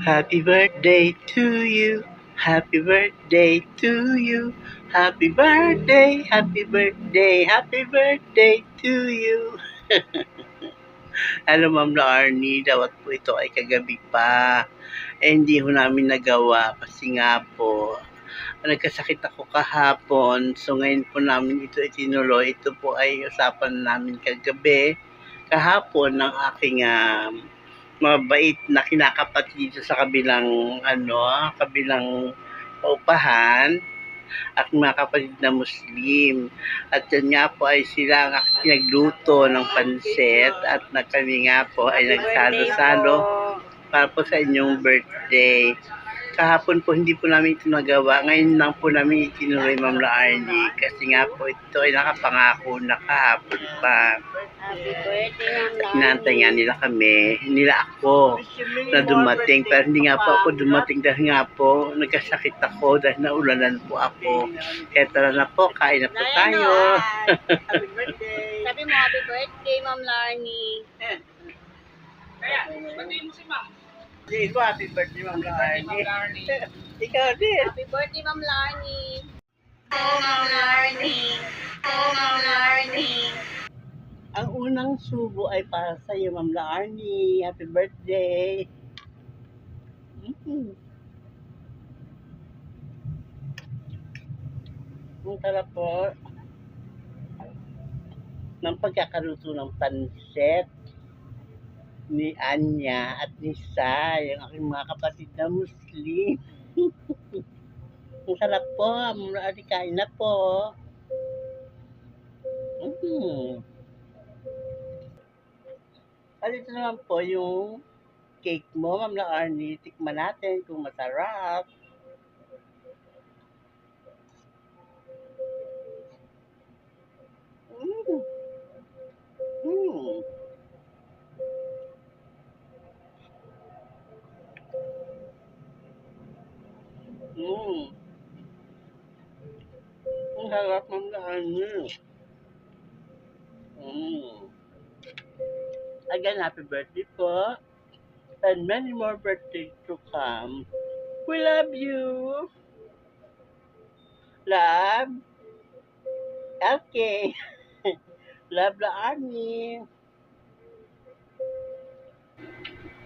Happy birthday to you. Happy birthday to you. Happy birthday, happy birthday, happy birthday to you. Alam Ma'am Arnie, dapat po ito ay kagabi pa. Eh, hindi ho namin nagawa kasi nga po, nagkasakit ako kahapon. So ngayon po namin ito itinuloy. Ito po ay usapan namin kagabi. Kahapon ng aking ah, mabait na kinakapat dito sa kabilang ano, kabilang paupahan at mga kapatid na Muslim. At yan nga po ay sila ang aking pinagluto ng pansit at na kami nga po ay nagsalo-salo para po sa inyong birthday. Kahapon po hindi po namin ito nagawa. Ngayon lang po namin itinuloy Ma'am La Arnie kasi nga po ito ay nakapangako na kahapon pa. Happy birthday, Ma'am Inaantay nga nila kami, nila ako na dumating. Pero hindi nga po ako dumating dahil nga po nagkasakit ako dahil naulanan po ako. Kaya tara na po, kain na po tayo. Happy birthday. Sabi mo, happy birthday, Ma'am Larnie. Hindi ko happy birthday, Ma'am Larnie. Ikaw din. Happy birthday, Ma'am Larnie. Ma'am Larnie. Ang unang subo ay para sa iyo, Ma'am Larnie. Happy birthday. Mm. Ang sarap po ng pagkakaluto ng pansit ni Anya at ni Sai, ang aking mga kapatid na Muslim. Ang sarap po. Mula kain na po. Mm. At ito naman po yung cake mo, Ma'am na Arnie. Tikman natin kung masarap. Mm. Mm. Mm. Ang harap Ma'am na Arnie. Mm. Again, happy birthday po. And many more birthdays to come. We love you. Love. Okay. love the army.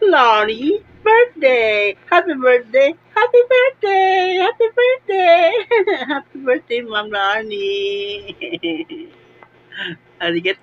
Lonnie, birthday. Happy birthday. Happy birthday. Happy birthday. happy birthday, Ma'am Lonnie. Arigato.